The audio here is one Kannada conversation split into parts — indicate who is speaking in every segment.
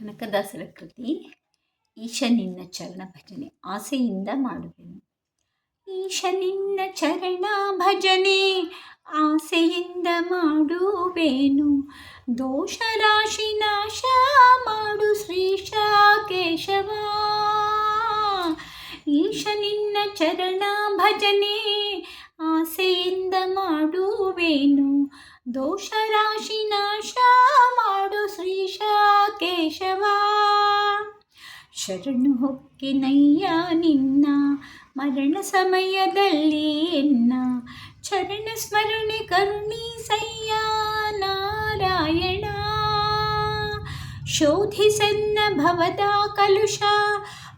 Speaker 1: ಕನಕದಾಸರ ಕೃತಿ ಈಶ ನಿನ್ನ ಚರಣ ಭಜನೆ, ಆಸೆಯಿಂದ ಮಾಡುವೆನು. ಈಶ ನಿನ್ನ ಚರಣ ಭಜನೆ, ಆಸೆಯಿಂದ ಮಾಡುವೆನು. ದೋಷ ರಾಶಿ ನಾಶ ಮಾಡು ಶ್ರೀಶ ಕೇಶವ. ಈಶ ನಿನ್ನ ಚರಣ ಭಜನೆ, ಆಸೆಯಿಂದ ಮಾಡುವೆನು. ದೋಷ ರಾಶಿ ನಾಶ ಮಾಡು ಶ್ರೀಶ ಕೇಶವ ಶರಣು ಹೊಕ್ಕಿನಯ್ಯ ನಿನ್ನ ಮರಣ ಸಮಯದಲ್ಲಿ ಎನ್ನ ಚರಣ ಸ್ಮರಣೆ ಕರುಣಿಸಯ್ಯ ನಾರಾಯಣ ಶೋಧಿಸನ್ನ ಭವದ ಕಲುಷ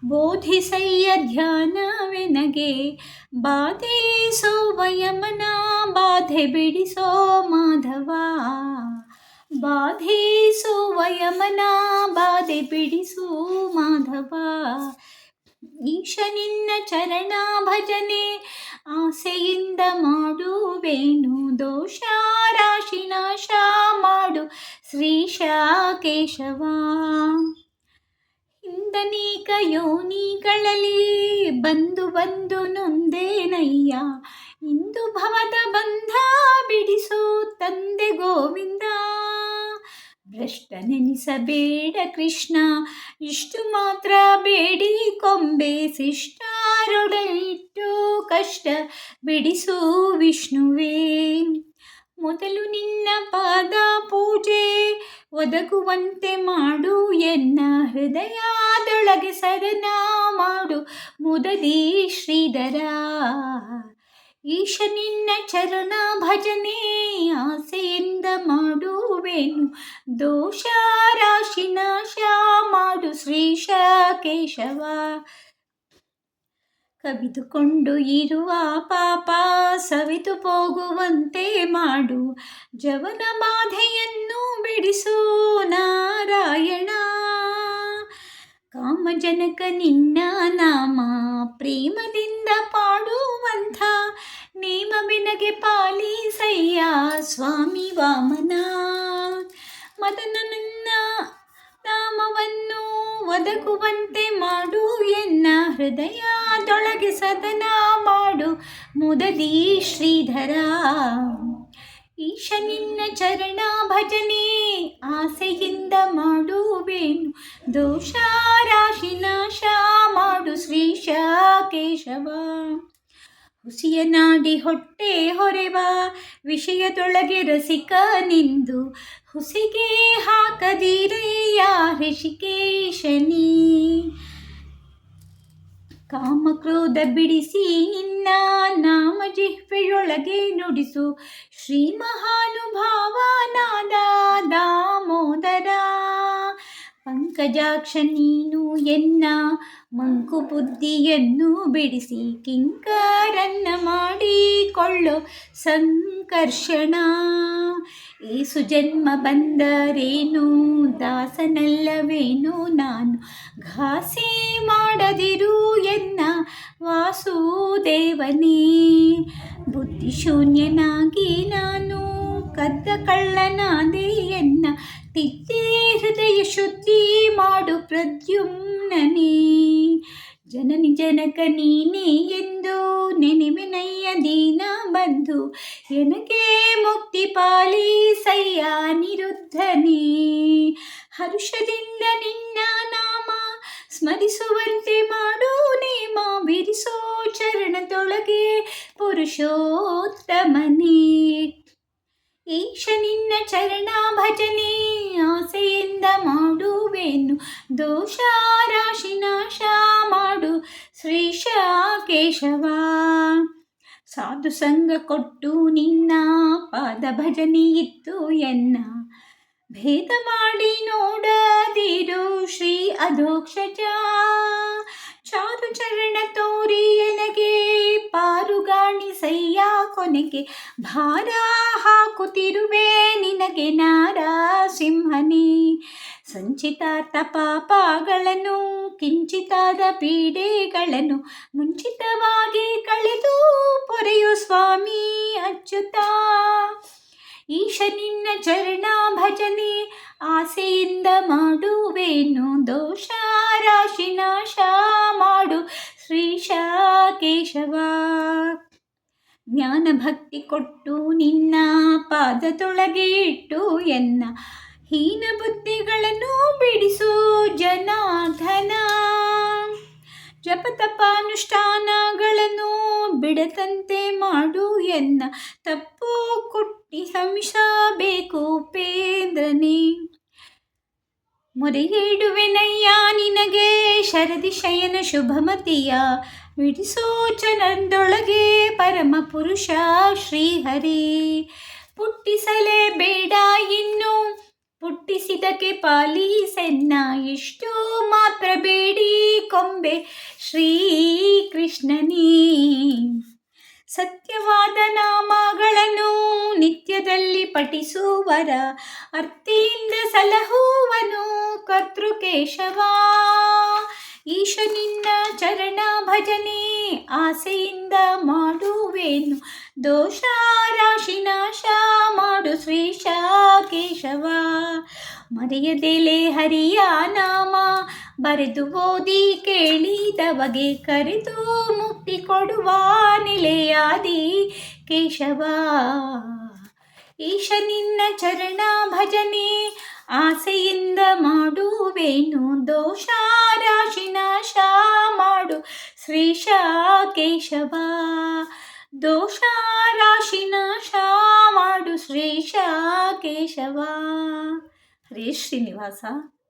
Speaker 1: ಬೋಧಿಸಯ್ಯ ಧ್ಯಾನವೆನಗೆ ಬಾಧೆಸೋ ವಯಮನ ಬಾಧೆ ಬಿಡಿಸೋ ಮಾಧವ. ಬಾಧೆಸೋ ವಯಮನ ಬಾಧೆ ಬಿಡಿಸು ಮಾಧವ. ಈಶ ನಿನ್ನ ಚರಣ ಭಜನೆ, ಆಸೆಯಿಂದ ಮಾಡುವೇನು ದೋಷ, ರಾಶಿ ನಾಶ ಮಾಡು ಶ್ರೀಶ ಕೇಶವ ಹಿಂದನೀಕ ಯೋನಿಗಳಲ್ಲಿ ಬಂದು ಬಂದು ನೊಂದೇನಯ್ಯ? ಇಂದು ಭವದ ಬಂಧ ಬಿಡಿಸೋ ತಂದೆ ಗೋವಿಂದ. ಭ್ರಷ್ಟ ನೆನೆಸಬೇಡ ಕೃಷ್ಣ, ಇಷ್ಟು ಮಾತ್ರ ಬೇಡಿ ಕೊಂಬೆ ಶಿಷ್ಟಾರೊಡೆಯಿಟ್ಟು ಕಷ್ಟ ಬಿಡಿಸು ವಿಷ್ಣುವೇ. ಮೊದಲು ಪೂಜೆ ಒದಗುವಂತೆ ಮಾಡು ಎನ್ನ ಹೃದಯದೊಳಗೆ ಸದನ ಮಾಡು. ಮುದದಿ ಶ್ರೀಧರ, ಈಶ ನಿನ್ನ ಚರಣ ಭಜನೆ ಆಸೆಯಿಂದ ಮಾಡುವೆನು. ದೋಷ ರಾಶಿ ನಾಶ ಮಾಡು ಶ್ರೀಶ ಕೇಶವ ಕವಿದುಕೊಂಡು ಇರುವ ಪಾಪ ಸವಿತು ಹೋಗುವಂತೆ ಮಾಡು. ಜವನ ಬಾಧೆಯನ್ನು ಬಿಡಿಸು ನಾರಾಯಣ. ಕಾಮಜನಕ ನಿನ್ನ ನಾಮ, ಪ್ರೇಮದಿಂದ ಪಾಡುವಂಥ ನೇಮ ಬೆನಗೆ ಪಾಲಿಸಯ್ಯ ಸ್ವಾಮಿ ವಾಮನ. ಮದನ ನನ್ನ ನಾಮವನ್ನು ಒದಗುವಂತೆ ಮಾಡು ಎನ್ನ ಹೃದಯದೊಳಗೆ ಸದನ ಮಾಡು ಮುದದಿ ಶ್ರೀಧರ. ಈಶ ನಿನ್ನ ಚರಣ ಭಜನೆ ಆಸೆಯಿಂದ ಮಾಡುವೇನು. ದೋಷ ರಾಶಿ ನಾಶ ಮಾಡು ಶ್ರೀ ಕೇಶವ ಹುಸಿಯ ನಾಡಿ ಹೊಟ್ಟೆ ಹೊರೆವ, ವಿಷಯದೊಳಗೆ ರಸಿಕ ನಿಂದು. ಹುಸಿಗೆ ಹಾಕದಿರಯ್ಯ ಋಷಿಕೇಶನಿ ಕಾಮಕ್ರೋಧ ಬಿಡಿಸಿ ನಿನ್ನ ನಾಮ ಜಿಹ್ವೆಯೊಳಗೆ ನುಡಿಸು. ಶ್ರೀ ಮಹಾನುಭಾವನಾದ ದಾಮೋದರ. ಪಂಕಜಾಕ್ಷ ನೀನು ಎನ್ನ ಮಂಕು ಬುದ್ಧಿಯನ್ನು ಬಿಡಿಸಿ. ಕಿಂಕರನ್ನ ಮಾಡಿಕೊಳ್ಳೋ. ಸಂಕರ್ಷಣ ಏಸು ಜನ್ಮ ಬಂದರೇನು? ದಾಸನಲ್ಲವೇನು ನಾನು? ಘಾಸಿ ಮಾಡದಿರು ಎನ್ನ? ವಾಸುದೇವನೇ, ಬುದ್ಧಿಶೂನ್ಯನಾಗಿ ನಾನು, ಕದ್ದ ಕಳ್ಳನಾದೆ ಎನ್ನ? ತಿದ್ದೆ ಹೃದಯ ಶುದ್ಧಿ ಮಾಡು ಪ್ರದ್ಯುಮ್ನನೇ. ಜನನಿ ಜನಕ ನೀನೇ ಎಂದು ನೆನೆವೆನಯ್ಯ ದೀನ ಬಂಧು ಎನಗೆ ಮುಕ್ತಿ ಪಾಲಿಸಯ್ಯ ನಿರುದ್ಧನೇ. ಹರುಷದಿಂದ ನಿನ್ನ ನಾಮ ಸ್ಮರಿಸುವಂತೆ ಮಾಡು ನೇಮ ಬಿರಿಸೋ ಚರಣದೊಳಗೆ ಪುರುಷೋತ್ತಮನಿ. ಈಶ ನಿನ್ನ ಚರಣ ಭಜನೆ ಆಸೆಯಿಂದ ಮಾಡುವೆನು, ದೋಷ ರಾಶಿ ನಾಶ ಮಾಡು ಶ್ರೀಶ ಕೇಶವ. ಸಾಧು ಸಂಗ ಕೊಟ್ಟು ನಿನ್ನ ಪಾದ ಭಜನೆ ಇತ್ತು ಎನ್ನ. ಭೇದ ಮಾಡಿ ನೋಡದಿರು ಶ್ರೀ ಅಧೋಕ್ಷಜ. ಚಾರು ಚರಣ ತೋರಿ ಎನಗೆ ಪಾರುಗಾಣಿಸಯ್ಯ ಕೊನೆಗೆ. ಭಾರ ಹಾಕುತ್ತಿರುವೆ ನಿನಗೆ ನಾರಸಿಂಹನೇ. ಸಂಚಿತಾರ್ಥ ಪಾಪಗಳನ್ನು, ಕಿಂಚಿತಾದ ಪೀಡೆಗಳನ್ನು, ಮುಂಚಿತವಾಗಿ ಪೊರೆಯು ಸ್ವಾಮಿ ಅಚ್ಯುತ. ಈಶ ನಿನ್ನ ಚರಣ ಭಜನೆ ಆಸೆಯಿಂದ ಮಾಡುವೇನು ದೋಷ, ರಾಶಿ ನಾಶ ಮಾಡು ಶ್ರೀಶ ಕೇಶವ ಜ್ಞಾನ ಭಕ್ತಿ ಕೊಟ್ಟು ನಿನ್ನ ಪಾದ ತೊಳಗೆ ಇಟ್ಟು ಎನ್ನ ಹೀನ ಬುದ್ಧಿಗಳನ್ನು ಬಿಡಿಸು ತಪ ಜಪತಪಾನುಷ್ಠಾನಗಳನ್ನು ಬಿಡದಂತೆ ಮಾಡು ಎನ್ನ. ತಪ್ಪು ಕುಟ್ಟಿ ಸಂಶಬೇಕು ಉಪೇಂದ್ರನೇ ಮೊರೆಯಿಡುವೆನಯ್ಯ ನಿನಗೆ ಶರದಿ ಶಯನ ಶುಭಮತಿಯ. ಬಿಡಿಸೋ ಜನರೊಳಗೆ ಪರಮ ಪುರುಷ ಶ್ರೀಹರಿ. ಪುಟ್ಟಿಸಲೇ ಬೇಡ ಇನ್ನು ಪುಟ್ಟಿಸಿದಕ್ಕೆ ಪಾಲಿಸೆನ್ನ ಇಷ್ಟು ಮಾತ್ರ ಬೇಡಿ ಕೊಂಬೆ. ಶ್ರೀ ಕೃಷ್ಣನೀ ಸತ್ಯವಾದ ನಾಮಗಳನ್ನು ನಿತ್ಯದಲ್ಲಿ ಪಠಿಸುವರ ಅರ್ಥಿಯಿಂದ ಸಲಹುವನು ಕರ್ತೃಕೇಶವ. ಈಶ ನಿನ್ನ ಚರಣ ಭಜನೆ ಆಸೆಯಿಂದ ಮಾಡುವೆನು. ದೋಷ ರಾಶಿ ನಾಶ ಮಾಡು ಶ್ರೀಶ ಕೇಶವ. ಮರೆಯದೆಲೆ ಹರಿಯ ನಾಮ? ಬರೆದು ಓದಿ ಕೇಳಿದವಗೆ ಕರೆದು ಮುಕ್ತಿ ಕೊಡುವ ನೆಲೆಯಾದಿ ಕೇಶವ. ಈಶ ನಿನ್ನ ಚರಣ ಭಜನೆ, ಆಸೆಯಿಂದ ಮಾಡುವೇನು ದೋಷ, ರಾಶಿ ನಾಶ ಮಾಡು ಶ್ರೀಶ ಕೇಶವ. ದೋಷ, ರಾಶಿ ನಾಶ ಮಾಡು ಶ್ರೀಶ ಕೇಶವ. श्री श्रीनिवासा हाँ।